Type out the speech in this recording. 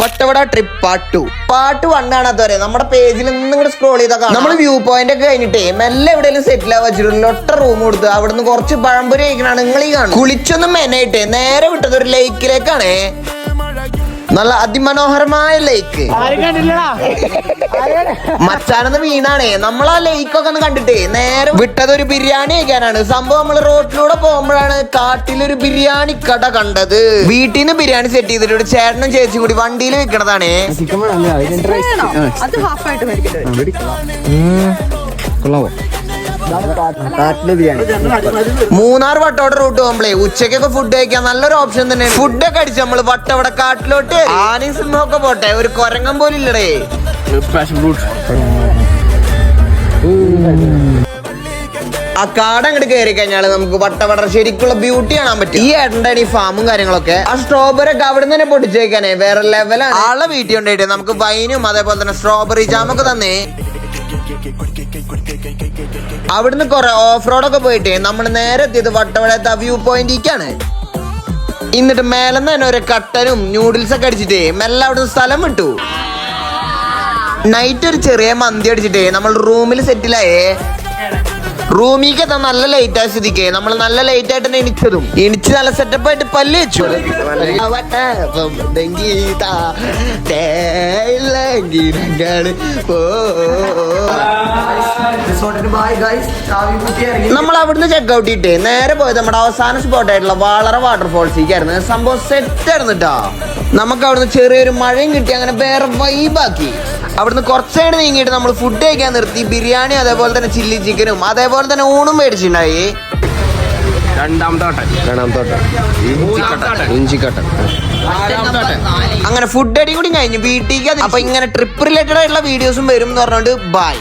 Vattavada trip part two part one ആണ് അതുവരെ നമ്മുടെ പേജിൽ നിന്നും കൂടെ സ്ക്രോൾ ചെയ്താൽ കാണാം. നമ്മൾ വ്യൂ പോയിന്റ് ഒക്കെ കഴിഞ്ഞിട്ടേ മെല്ലെ എവിടെയെങ്കിലും സെറ്റിൽ ആവാ വെച്ചിട്ട് ഒട്ട റൂം കൊടുത്ത് അവിടുന്ന് കുറച്ച് പഴംപൊരി കഴിക്കണാണ് നിങ്ങൾ ഈ കാണും കുളിച്ചൊന്നും മെനായിട്ട്. നേരെ വിട്ടത് ഒരു ലേക്കിലേക്കാണേ നല്ല അതിമനോഹരമായ ലേക്ക് മച്ചാനെന്ന് വീണാണേ നമ്മൾ ആ ലേക്കൊക്കെ ഒന്ന് കണ്ടിട്ടേ. നേരെ വിട്ടത് ഒരു ബിരിയാണി കഴിക്കാനാണ്. സംഭവം നമ്മൾ റോഡിലൂടെ പോകുമ്പോഴാണ് കാട്ടിലൊരു ബിരിയാണി കട കണ്ടത്. വീട്ടിൽ നിന്ന് ബിരിയാണി സെറ്റ് ചെയ്തിട്ട് ഒരു ചേട്ടനും ചേച്ചിയും കൂടി വണ്ടിയിൽ വെക്കണതാണേ. അത് ഹാഫ് ആയിട്ട് കാട്ടിലെ ബിരിയാണി. മൂന്നാർ വട്ടവട റൂട്ട് പോകുമ്പോഴേ ഉച്ചക്കൊക്കെ ഫുഡ് കഴിക്കാൻ നല്ലൊരു ഓപ്ഷൻ തന്നെ ഒക്കെ അടിച്ച് നമ്മൾ വട്ടവട കാട്ടിലോട്ട് ആനയും സിംഹമൊക്കെ പോട്ടെ. ഒരു കൊരങ്ങൻ പോലില്ലടേ ആ കാട് അങ്ങോട്ട് കയറി കഴിഞ്ഞാൽ നമുക്ക് വട്ടവട ശരിക്കുള്ള ബ്യൂട്ടി കാണാൻ പറ്റും. ഈ ഏട്ടന്റെ ഈ ഫാമും കാര്യങ്ങളൊക്കെ ആ സ്ട്രോബെറി ഒക്കെ അവിടെ തന്നെ പൊട്ടിച്ചേക്കാനേ വേറെ ലെവലാണ് ആളെ വീട്ടിൽ ഉണ്ടായിട്ട് നമുക്ക് വൈനും അതേപോലെ തന്നെ സ്ട്രോബെറി ജാമൊക്കെ തന്നേ. അവിടുന്ന് കുറെ ഓഫ് റോഡൊക്കെ പോയിട്ട് നമ്മൾ നേരെ എത്തിയത് വട്ടവടത്തെ വ്യൂ പോയിന്റിലേക്കാണ്. എന്നിട്ട് മേലെന്ന് തന്നെ ഒരു കട്ടനും ന്യൂഡിൽസ് ഒക്കെ അടിച്ചിട്ട് മെല്ലെ അവിടുന്ന് സ്ഥലം വിട്ടു. നൈറ്റ് ഒരു ചെറിയ മന്തി അടിച്ചിട്ട് നമ്മൾ റൂമിൽ സെറ്റിലായേ റൂമിലേക്ക് എത്താൻ നല്ല ലൈറ്റ് ആയി സ്ഥിതിക്ക്. നമ്മൾ നല്ല ലൈറ്റ് ആയിട്ട് തന്നെ എണിച്ചതും. എണിച്ച് നല്ല സെറ്റപ്പ് ആയിട്ട് പല്ല് വെച്ചു നമ്മൾ അവിടുന്ന് ചെക്ക് ഔട്ട് ചെയ്തിട്ട് നേരെ പോയത് നമ്മുടെ അവസാന സ്പോട്ട് ആയിട്ടുള്ള വളരെ വാട്ടർഫോൾസിലേക്കായിരുന്നു സംഭവം സെറ്റ് ആയിരുന്നു കേട്ടോ നമുക്ക് അവിടുന്ന് ചെറിയൊരു മഴയും കിട്ടി. അങ്ങനെ വേറെ വൈബാക്കി അവിടുന്ന് കുറച്ചേട് നീങ്ങിയിട്ട് നമ്മൾ ഫുഡ് കഴിക്കാൻ നിർത്തി. ബിരിയാണി അതേപോലെ തന്നെ ചില്ലി ചിക്കനും അതേപോലെ തന്നെ ഊണും മേടിച്ചിട്ടുണ്ടായി. രണ്ടാമത്തെ രണ്ടാമത്തെ ഇഞ്ചിക്കട്ടൻ. അങ്ങനെ ഫുഡ് അടി കൂടി കഴിഞ്ഞു വീട്ടിലേക്ക് അപ്പൊ ഇങ്ങനെ ട്രിപ്പ് റിലേറ്റഡ് ആയിട്ടുള്ള വീഡിയോസും വരും എന്ന് പറഞ്ഞുകൊണ്ട് ബൈ